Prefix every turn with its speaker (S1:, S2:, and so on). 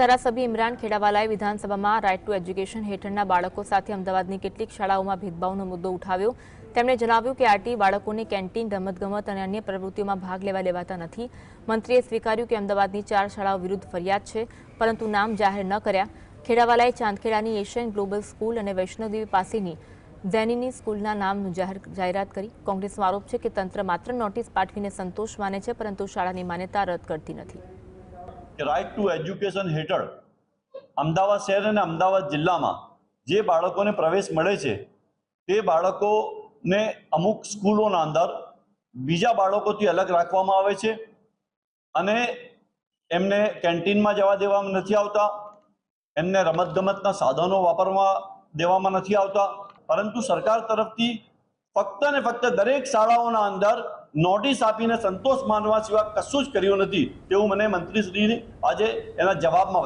S1: ધારાસભ્ય ઇમરાન ખેડાવાલાએ વિધાનસભામાં right to education હેઠળના બાળકો સાથે અમદાવાદની કેટલીક શાળાઓમાં ભેદભાવનો મુદ્દો ઉઠાવ્યો. તેમણે જણાવ્યું કે આરટી બાળકોને કેન્ટીન, રમતગમત અને અન્ય પ્રવૃત્તિઓમાં ભાગ લેવા લેવાતા નથી. મંત્રીએ સ્વીકાર્યું કે અમદાવાદની ચાર શાળાઓ વિરુદ્ધ ફરિયાદ છે, પરંતુ નામ જાહેર ન કર્યા. ખેડાવાલાએ ચાંદખેડાની એશિયન ગ્લોબલ સ્કૂલ અને વૈષ્ણોદેવી પાસેની ઝેનીની સ્કૂલના નામનું જાહેર જાહેરાત કરી. કોંગ્રેસનો આરોપ છે કે તંત્ર માત્ર નોટિસ પાઠવીને સંતોષ માને છે, પરંતુ શાળાની માન્યતા રદ કરતી નથી.
S2: કે રાઇટ ટુ એજ્યુકેશન હેઠળ અમદાવાદ શહેર અને અમદાવાદ જિલ્લામાં જે બાળકોને પ્રવેશ મળે છે, તે બાળકોને અમુક સ્કૂલોના અંદર બીજા બાળકોથી અલગ રાખવામાં આવે છે અને એમને કેન્ટીનમાં જવા દેવામાં નથી આવતા, એમને રમતગમતના સાધનો વાપરવા દેવામાં નથી આવતા, પરંતુ સરકાર તરફથી ફક્ત ને ફક્ત દરેક શાળાઓના અંદર નોટિસ આપીને સંતોષ માનવા સિવાય કશું જ કર્યું નથી તેવું મને મંત્રીશ્રી આજે એના જવાબમાં